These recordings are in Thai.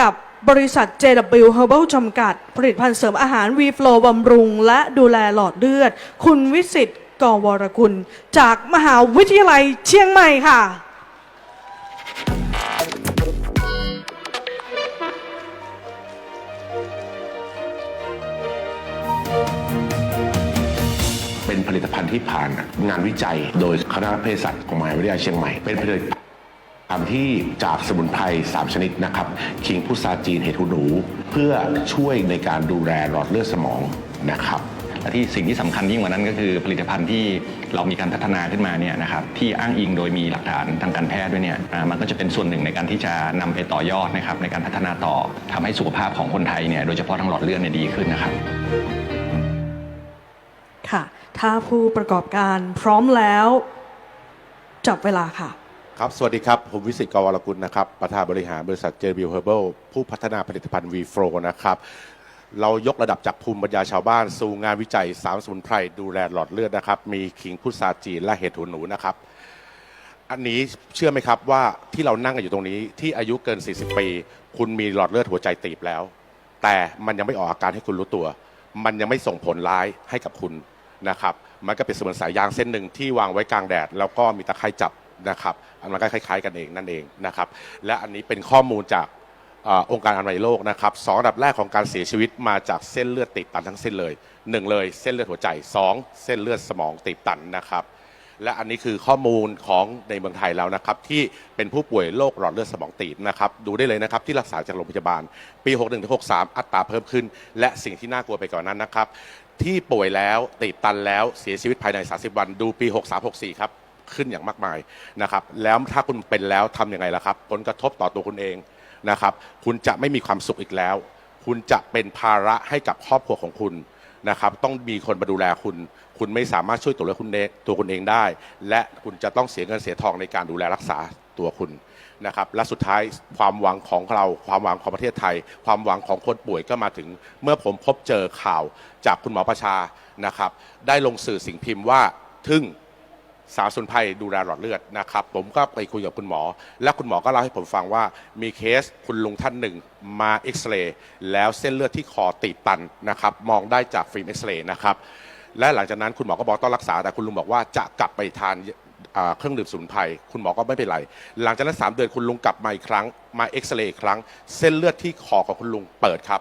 กับบริษัท JW Herbal จำกัด ผลิตภัณฑ์เสริมอาหาร v f l o w บำรุง และดูแลหลอดเลือด คุณวิสิตกวรกุล จากมหาวิทยาลัยเชียงใหม่ค่ะ เป็นผลิตภัณฑ์ที่ผ่านงานวิจัย โดยคณะเภสัชของมหาวิทยาลัยเชียงใหม่เป็นผลิตภัณฑ์ ที่จากสมุนไพร 3 ชนิดนะครับขิงพุทราจีนเห็ดหูหนู เพื่อช่วยในการดูแลหลอดเลือดสมองนะครับและที่สิ่งที่สำคัญยิ่งกว่านั้นก็คือผลิตภัณฑ์ที่เรามีการพัฒนาขึ้นมาเนี่ยนะครับที่อ้างอิงโดยมีหลักฐานทางการแพทย์ด้วยเนี่ยมันก็จะเป็นส่วนหนึ่งในการที่จะนำไปต่อยอดนะครับในการพัฒนาต่อทำให้สุขภาพของคนไทยเนี่ยโดยเฉพาะทางหลอดเลือดเนี่ยดีขึ้นนะครับค่ะถ้าผู้ประกอบการพร้อมแล้วจับเวลาค่ะ ครับ สวัสดีครับ ผมวิสิตกวรกุลนะครับ ประธานบริหารบริษัทเจอร์บิวเฮอร์เบิลผู้พัฒนาผลิตภัณฑ์ v ีโฟนะครับ เรายกระดับจากภูมิปัญญาชาวบ้าน สู่งานวิจัย3สมุนไพรดูแลหลอดเลือดนะครับ มีขิงพุทราจีนและเห็ดหูหนูนะครับ อันนี้เชื่อไหมครับว่าที่เรานั่งกันอยู่ตรงนี้ที่อายุเกิน 40 ปี คุณมีหลอดเลือดหัวใจตีบแล้ว แต่มันยังไม่ออกอาการให้คุณรู้ตัว มันยังไม่ส่งผลร้ายให้กับคุณนะครับ มันก็เป็นเสมือนสายยางเส้นหนึ่งที่วางไว้กลางแดด แล้วก็มีตะไคร้จับ นะครับอันมันก็คล้าย ๆ กันเองนั่นเองนะครับและอันนี้เป็นข้อมูลจากอองค์การอนามัยโลกนะครับสองอันดับแรกของการเสียชีวิตมาจากเส้นเลือดตีบตันทั้งเส้นเลยหนึ่งเลยเส้นเลือดหัวใจสองเส้นเลือดสมองตีบตันนะครับและอันนี้คือข้อมูลของในเมืองไทยแล้วนะครับที่เป็นผู้ป่วยโรคหลอดเลือดสมองตีบนะครับดูได้เลยนะครับที่รักษาจากโรงพยาบาล ปี 61ถึง63 อัตราเพิ่มขึ้น และสิ่งที่น่ากลัวไปกว่านนั้นนะครับที่ป่วยแล้วตีบตันแล้วเสียชีวิตภายใน 30 วัน ดูปี 63-64 ครับ ขึ้นอย่างมากมายนะครับแล้วถ้าคุณเป็นแล้วทำยังไงล่ะครับ ผลกระทบต่อตัวคุณเองนะครับคุณจะไม่มีความสุขอีกแล้ว คุณจะเป็นภาระให้กับครอบครัวของคุณนะครับต้องมีคนมาดูแลคุณ คุณไม่สามารถช่วยตัวคุณเองตัวคุณเองได้ และคุณจะต้องเสียเงินเสียทองในการดูแลรักษาตัวคุณนะครับและสุดท้ายความหวังของเรา ความหวังของประเทศไทย ความหวังของคนป่วยก็มาถึง เมื่อผมพบเจอข่าวจากคุณหมอประชานะครับ ได้ลงสื่อสิ่งพิมพ์ว่าทึ่ง สาวสุนไพรดูแลหลอดเลือดนะครับผมก็ไปคุยกับคุณหมอ และคุณหมอก็เล่าให้ผมฟังว่ามีเคสคุณลุงท่านหนึ่งมาเอ็กซเรย์แล้วเส้นเลือดที่คอตีบตันนะครับมองได้จากฟิล์มเอ็กซเรย์นะครับและหลังจากนั้นคุณหมอก็บอกต้องรักษาแต่คุณลุงบอกว่าจะกลับไปทานเครื่องดื่มสมุนไพรคุณหมอก็ไม่เป็นไร หลังจากนั้นสามเดือนคุณลุงกลับมาอีกครั้ง มาเอ็กซเรย์อีกครั้ง เส้นเลือดที่คอของคุณลุงเปิดครับ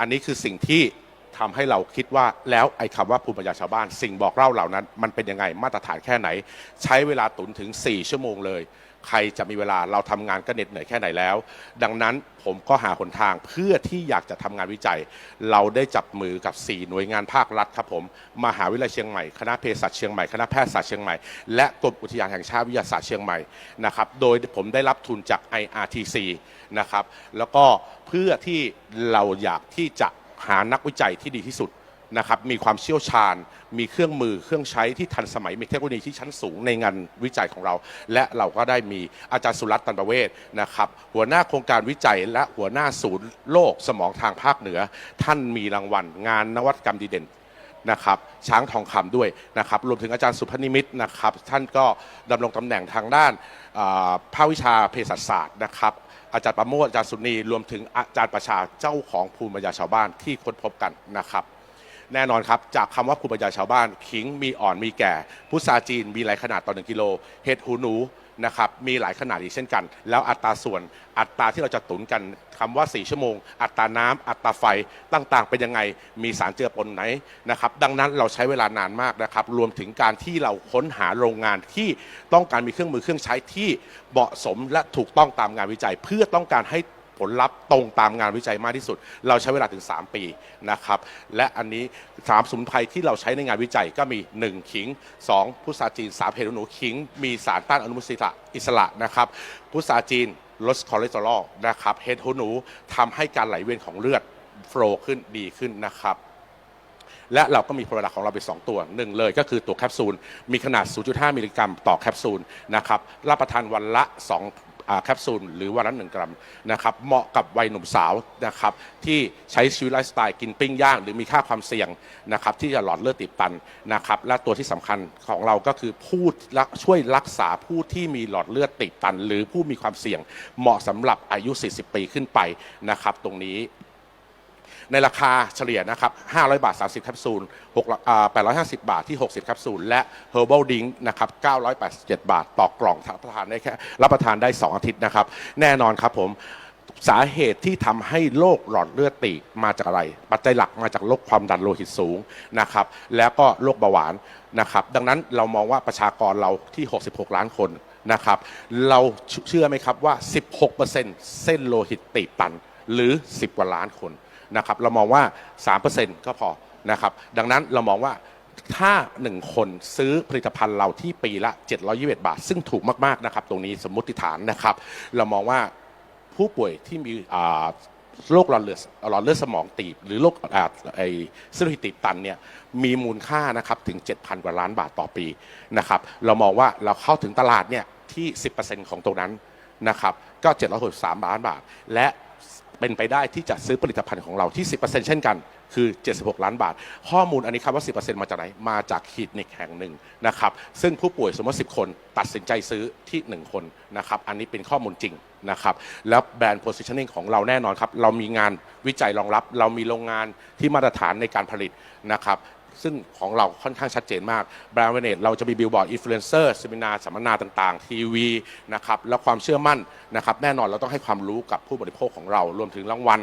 อันนี้คือสิ่งที่ ทำให้เราคิดว่าแล้วไอ้คำว่าภูมิปัญญาชาวบ้าน สิ่งบอกเล่าเหล่านั้น มันเป็นยังไงมาตรฐานแค่ไหน ใช้เวลาตุนถึง 4 ชั่วโมงเลย ใครจะมีเวลาเราทำงานก็เหน็ดเหนื่อยแค่ไหนแล้ว ดังนั้นผมก็หาหนทางเพื่อที่อยากจะทำงานวิจัย เราได้จับมือกับ 4 หน่วยงานภาครัฐครับผมมหาวิทยาลัยเชียงใหม่คณะเภสัชเชียงใหม่คณะแพทยศาสตร์เชียงใหม่และกรมอุทยานแห่งชาติวิทยาศาสตร์เชียงใหม่นะครับโดยผมได้รับทุนจาก IRTC นะครับแล้วก็เพื่อที่เราอยากที่จะ หานักวิจัยที่ดีที่สุดนะครับมีความเชี่ยวชาญ มีเครื่องมือเครื่องใช้ที่ทันสมัยมีเทคโนโลยีที่ชั้นสูงในงานวิจัยของเรา และเราก็ได้มีอาจารย์สุรัตน์ตันประเวศนะครับหัวหน้าโครงการวิจัย และหัวหน้าศูนย์โลกสมองทางภาคเหนือ ท่านมีรางวัล งานนวัตกรรมดีเด่นนะครับช้างทองคำด้วยนะครับรวมถึงอาจารย์สุพนิมิตนะครับท่านก็ดำรงตำแหน่งทางด้านภาควิชาเภสัชศาสตร์นะครับ อาจารย์ประโมทอาจารย์สุนีรวมถึงอาจารย์ประชาเจ้าของภูมิปัญญาชาวบ้านที่ค้นพบกันนะครับ แน่นอนครับจากคำว่าภูมิปัญญาชาวบ้าน ขิงมีอ่อนมีแก่ พุทราจีนมีหลายขนาดต่อหนึ่งกิโลเห็ดหูหนู นะครับมีหลายขนาดอีกเช่นกัน แล้วอัตราส่วนอัตราที่เราจะตุนกันคำว่า 4 ชั่วโมง อัตราน้ำอัตราไฟต่างๆ เป็นยังไงมีสารเจือปนไหนนะครับดังนั้นเราใช้เวลานานมากนะครับรวมถึงการที่เราค้นหาโรงงานที่ต้องการมีเครื่องมือเครื่องใช้ที่เหมาะสมและถูกต้องตามงานวิจัย เพื่อต้องการให้ ผลลัพธ์ตรงตามงานวิจัยมากที่สุด เราใช้เวลาถึง 3 ปีนะครับ และอันนี้สามสมุนไพรที่เราใช้ในงานวิจัยก็มี 1 ขิง 2 พุทราจีน 3 เห็ดหูหนูขิง มีสารต้านอนุมูลอิสระอิสระนะครับพุทราจีนลดคอเลสเตอรอลนะครับเห็ดหูหนูทำให้การไหลเวียนของเลือดโฟล์ขึ้นดีขึ้นนะครับและเราก็มีโปรดักต์ของเราไป 2 ตัวหนึ่งเลยก็คือตัวแคปซูล มีขนาด 0.5 มิลลิกรัม ต่อแคปซูลนะครับรับประทานวันละ2อ่า แคปซูลหรือวันละหนึ่งกรัมนะครับเหมาะกับวัยหนุ่มสาวนะครับที่ใช้ชีวิตไลฟ์สไตล์กินปิ้งย่างหรือมีค่าความเสี่ยงนะครับที่จะหลอดเลือดตีบตันนะครับและตัวที่สำคัญของเราก็คือผู้ช่วยรักษาผู้ที่มีหลอดเลือดตีบตัน หรือผู้มีความเสี่ยงเหมาะสำหรับอายุ 40 ปีขึ้นไปนะครับตรงนี้ ในราคาเฉลี่ยนะครับ 500 บาท 30 แคปซูล6อ่า850 บาทที่ 60 แคปซูล และ Herbal Drink นะครับ 987 บาทต่อกล่องรับประทานได้แค่รับประทานได้ 2 อาทิตย์นะครับ แน่นอนครับผมสาเหตุที่ทำให้โรคหลอดเลือดตีมาจากอะไร ปัจจัยหลักมาจากโรคความดันโลหิตสูงนะครับ แล้วก็โรคเบาหวานนะครับ ดังนั้นเรามองว่าประชากรเราที่ 66 ล้านคนนะครับ เราเชื่อไหมครับว่า 16%เส้นโลหิตตีบตันหรือ 10 กว่าล้านคน นะครับเรามองว่า 3%ก็พอนะครับดังนั้นเรามองว่าถ้า 1 คนซื้อผลิตภัณฑ์เราที่ปีละ 721 บาท ซึ่งถูกมากๆนะครับตรงนี้สมมติฐานนะครับ เรามองว่าผู้ป่วยที่มีโรคหลอดเลือดหลอดเลือดสมองตีบ หรือโรคไอเส้นโลหิตีบตันเนี่ยมีมูลค่านะครับถึง 7,000 กว่าล้านบาทต่อปีนะครับเรามองว่าเราเข้าถึงตลาดเนี่ยที่ 10%ของตรงนั้นนะครับก็ 763ล้านบาท และ เป็นไปได้ที่จะซื้อผลิตภัณฑ์ของเราที่ 10%เช่นกัน คือ 76 ล้านบาท ข้อมูลอันนี้ครับว่า 10%มาจากไหน มาจากคลินิกแห่งหนึ่งนะครับ ซึ่งผู้ป่วยสมมติ 10 คนตัดสินใจซื้อที่ 1 คนนะครับ อันนี้เป็นข้อมูลจริงนะครับ แล้วแบรนด์ positioning ของเราแน่นอนครับ เรามีงานวิจัยรองรับ เรามีโรงงานที่มาตรฐานในการผลิตนะครับ ซึ่งของเราค่อนข้างชัดเจนมากแบรนด์เวเนตเราจะมีบิลบอร์ดอินฟลูเอนเซอร์เซมินาสัมมนาต่างๆ ทีวีนะครับแล้วความเชื่อมั่นนะครับแน่นอนเราต้องให้ความรู้กับผู้บริโภคของเรารวมถึงรางวัล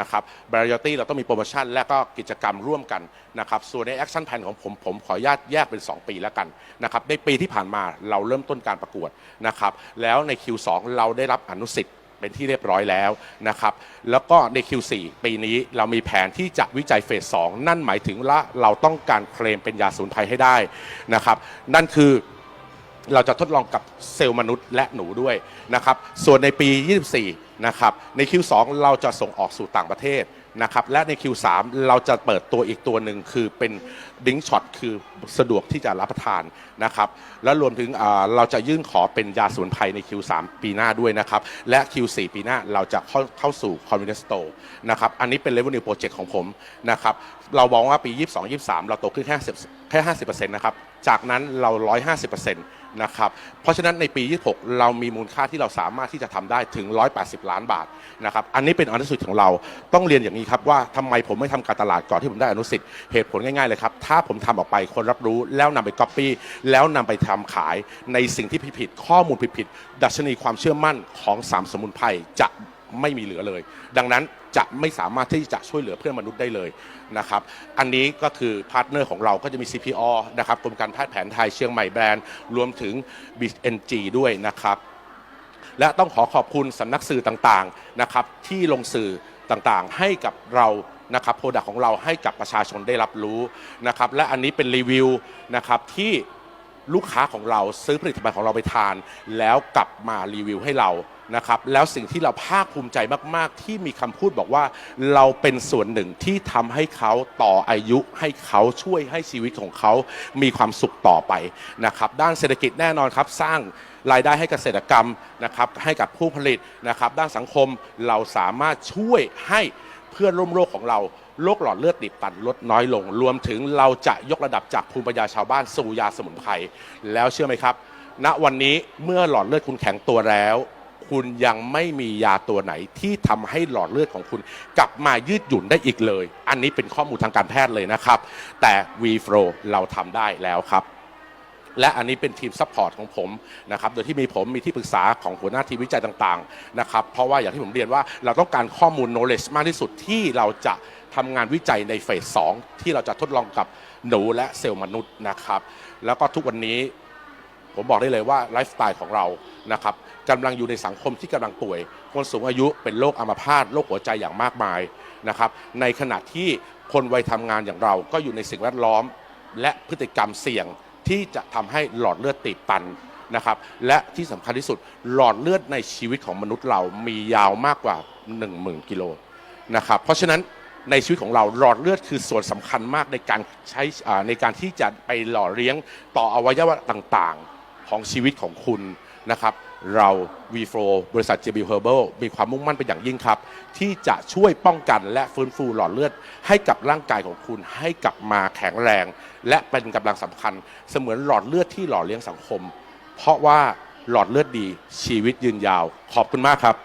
นะครับบริยตี้เราต้องมีโปรโมชั่นและก็กิจกรรมร่วมกันนะครับส่วนในแอคชั่นแผนของผม ผมขออนุญาตแยกเป็น 2 ปีแล้วกันนะครับในปีที่ผ่านมาเราเริ่มต้นการประกวดนะครับแล้วใน Q2 เราได้รับอนุสิทธิ์ เป็นที่เรียบร้อยแล้วนะครับ แล้วก็ใน Q4 ปีนี้เรามีแผนที่จะวิจัยเฟส 2 นั่นหมายถึงว่าเราต้องการเคลมเป็นยาสูนไพรให้ได้นะครับ นั่นคือเราจะทดลองกับเซลล์มนุษย์และหนูด้วยนะครับ ส่วนในปี 24 นะครับ ใน Q2 เราจะส่งออกสู่ต่างประเทศ นะครับและใน Q3 เราจะเปิดตัวอีกตัวหนึ่งคือเป็นดิงช็อตคือสะดวกที่จะรับประทานนะครับและรวมถึงเราจะยื่นขอเป็นยาสมุนไพรใน Q3 ปีหน้าด้วยนะครับและ Q4 ปีหน้าเราจะเข้าเข้าสู่ Convenience Store นะครับอันนี้เป็น Revenue Project ของผมนะครับเรามองว่าปี 22 23 เราโตขึ้นแค่10แค่ 50%นะครับจากนั้นเรา 150% นะครับเพราะฉะนั้นในปี 26 เรามีมูลค่าที่เราสามารถที่จะทำได้ถึง 180 ล้านบาทนะครับอันนี้เป็นอนุสิทธิ์ของเราต้องเรียนอย่างนี้ครับว่าทำไมผมไม่ทำการตลาดก่อนที่ผมได้อนุสิทธิ์เหตุผลง่ายๆเลยครับถ้าผมทำออกไปคนรับรู้แล้วนำไปก๊อปปี้แล้วนำไปทำขายในสิ่งที่ผิดๆข้อมูลผิดๆดัชนีความเชื่อมั่นของสามสมุนไพรจะไม่มีเหลือเลย ดังนั้น จะไม่สามารถที่จะช่วยเหลือเพื่อนมนุษย์ได้เลยนะครับ อันนี้ก็คือพาร์ทเนอร์ของเราก็จะมี CPO นะครับกรมการแพทย์แผนไทยเชียงใหม่แบรนด์ รวมถึง BNG ด้วยนะครับ และต้องขอขอบคุณสำนักสื่อต่างๆนะครับที่ลงสื่อต่างๆ ให้กับเรานะครับโปรดักของเราให้กับประชาชนได้รับรู้นะครับ และอันนี้เป็นรีวิวนะครับที่ลูกค้าของเราซื้อผลิตภัณฑ์ของเราไปทาน แล้วกลับมารีวิวให้เรา นะครับแล้วสิ่งที่เราภาคภูมิใจมาก ๆ ที่มีคำพูดบอกว่าเราเป็นส่วนหนึ่งที่ทำให้เขาต่ออายุให้เขาช่วยให้ชีวิตของเขามีความสุขต่อไปนะครับด้านเศรษฐกิจแน่นอนครับสร้างรายได้ให้เกษตรกรรมนะครับให้กับผู้ผลิตนะครับด้านสังคมเราสามารถช่วยให้เพื่อนร่วมโลกของเราโรคหลอดเลือดตีบตันลดน้อยลง รวมถึงเราจะยกระดับจากภูมิปัญญาชาวบ้านสู่ยาสมุนไพรแล้วเชื่อไหมครับณวันนี้เมื่อหลอดเลือดคุณแข็งตัวแล้ว คุณยังไม่มียาตัวไหนที่ทำให้หลอดเลือดของคุณ กลับมายืดหยุ่นได้อีกเลย อันนี้เป็นข้อมูลทางการแพทย์เลยนะครับ แต่ v f l o เราทำได้แล้วครับและอันนี้เป็นทีมซัพพอร์ตของผมนะครับ โดยที่มีผมมีที่ปรึกษาของหัวหน้าทีมวิจัยต่างๆนะครับ เพราะว่าอย่างที่ผมเรียนว่าเราต้องการข้อมูล knowledge มากที่สุดที่เราจะทำงานวิจัยในเฟส 2 ที่เราจะทดลองกับหนูและเซลล์มนุษย์นะครับ แล้วก็ทุกวันนี้ ผมบอกได้เลยว่าไลฟ์สไตล์ของเรานะครับกำลังอยู่ในสังคมที่กำลังป่วย คนสูงอายุเป็นโรคอัมพาตโรคหัวใจอย่างมากมายนะครับในขณะที่คนวัยทำงานอย่างเรา ก็อยู่ในสิ่งแวดล้อม และพฤติกรรมเสี่ยงที่จะทำให้หลอดเลือดตีบตันนะครับและที่สำคัญที่สุดหลอดเลือดในชีวิตของมนุษย์เรามียาวมากกว่า 10,000 กิโลนะครับเพราะฉะนั้นในชีวิตของเราหลอดเลือดคือส่วนสำคัญมากในการใช้ในการที่จะไปหล่อเลี้ยงต่ออวัยวะต่างๆ ของชีวิตของคุณนะครับเรา v f l o บริษัท JB Herbal มีความมุ่งมั่นเป็นอย่างยิ่งครับ ที่จะช่วยป้องกันและฟื้นฟูหลอดเลือด ให้กับร่างกายของคุณให้กลับมาแข็งแรง และเป็นกำลังสำคัญ เสมือนหลอดเลือดที่หล่อเลี้ยงสังคม เพราะว่าหลอดเลือดดีชีวิตยืนยาว ขอบคุณมากครับ